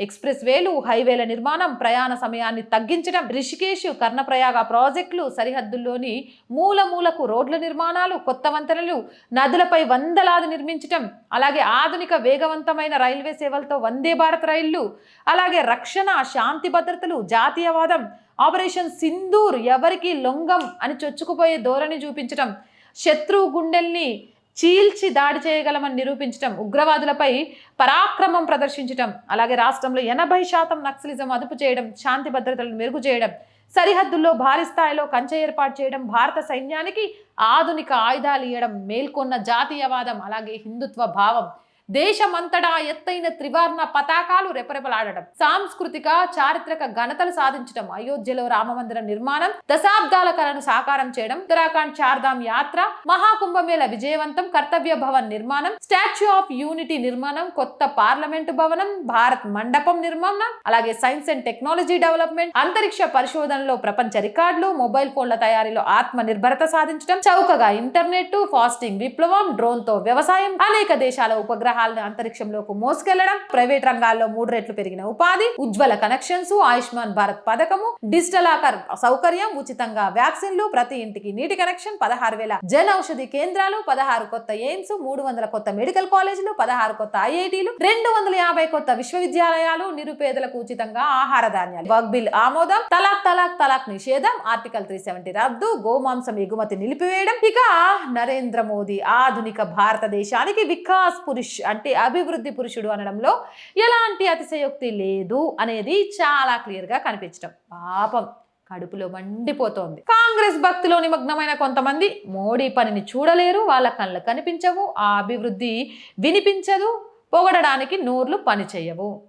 Express వేలు హైవేల నిర్మాణం ప్రయాణ సమయాన్ని తగ్గించడం రిషికేష్ కర్ణప్రయాగ ప్రాజెక్టులు సరిహద్దుల్లోని మూల మూలకు రోడ్ల నిర్మాణాలు కొత్త వంతెనలు నదులపై వందలాది నిర్మించటం అలాగే ఆధునిక వేగవంతమైన రైల్వే సేవలతో వందే భారత్ రైళ్ళు అలాగే రక్షణ శాంతి భద్రతలు జాతీయవాదం ఆపరేషన్ సింధూర్ ఎవరికి లొంగం అని చొచ్చుకుపోయే ధోరణి చూపించటం శత్రువు గుండెల్ని చీల్చి దాడి చేయగలమని నిరూపించటం ఉగ్రవాదులపై పరాక్రమం ప్రదర్శించటం అలాగే రాష్ట్రంలో ఎనభై శాతం నక్సలిజం అదుపు చేయడం శాంతి భద్రతలను మెరుగు చేయడం సరిహద్దుల్లో భారీ స్థాయిలో కంచె ఏర్పాటు చేయడం భారత సైన్యానికి ఆధునిక ఆయుధాలు ఇవ్వడం మేల్కొన్న జాతీయవాదం అలాగే హిందుత్వ భావం దేశమంతటా ఎత్తైన త్రివర్ణ పతాకాలు రెపరెపలాడటం సాంస్కృతిక చారిత్రక ఘనతలు సాధించడం అయోధ్యలో రామమందిరం నిర్మాణం దశాబ్దాల కలను సాకారం చేయడం ఉత్తరాఖండ్ చార్ధామ్ యాత్ర మహాకుంభమేళ విజయవంతం కర్తవ్య భవన్ నిర్మాణం స్టాచ్యూ ఆఫ్ యూనిటీ నిర్మాణం కొత్త పార్లమెంటు భవనం భారత్ మండపం నిర్మాణం అలాగే సైన్స్ అండ్ టెక్నాలజీ డెవలప్మెంట్ అంతరిక్ష పరిశోధనలో ప్రపంచ రికార్డులు మొబైల్ ఫోన్ల తయారీలో ఆత్మ నిర్భరత సాధించడం చౌకగా ఇంటర్నెట్ ఫాస్టింగ్ విప్లవం డ్రోన్తో వ్యవసాయం అనేక దేశాల ఉపగ్రహ ఉపగ్రహాలను అంతరిక్షంలోకి మోసుకెళ్ళడం ప్రైవేట్ రంగాల్లో మూడు రెట్లు పెరిగిన ఉపాధి ఉజ్వల కనెక్షన్స్ ఆయుష్మాన్ భారత్ పథకము డిజిటల్ ఆకర్ సౌకర్యం ఉచితంగా వ్యాక్సిన్లు ప్రతి ఇంటికి నీటి కనెక్షన్ పదహారు వేల జన ఔషధి కేంద్రాలు పదహారు కొత్త ఎయిమ్స్ మూడు వందల కొత్త మెడికల్ కాలేజీలు పదహారు కొత్త ఐఐటీలు రెండు వందల యాభై కొత్త విశ్వవిద్యాలయాలు నిరుపేదలకు ఉచితంగా ఆహార ధాన్యాలు. వక్ బిల్ ఆమోదం తలాక్ తలాక్ తలాక్ నిషేధం ఆర్టికల్ త్రీ సెవెంటీ రద్దు గోమాంసం ఎగుమతి నిలిపివేయడం. ఇక నరేంద్ర మోదీ ఆధునిక భారతదేశానికి వికాస్ పురుష్ అంటే అభివృద్ధి పురుషుడు అనడంలో ఎలాంటి అతిశయోక్తి లేదు అనేది చాలా క్లియర్గా కనిపించడం. పాపం కడుపులో మండిపోతోంది. కాంగ్రెస్ భక్తిలో నిమగ్నమైన కొంతమంది మోడీ పనిని చూడలేరు వాళ్ళ కళ్ళు కనిపించవు ఆ అభివృద్ధి వినిపించదు పొగడడానికి నూర్లు పనిచేయవు.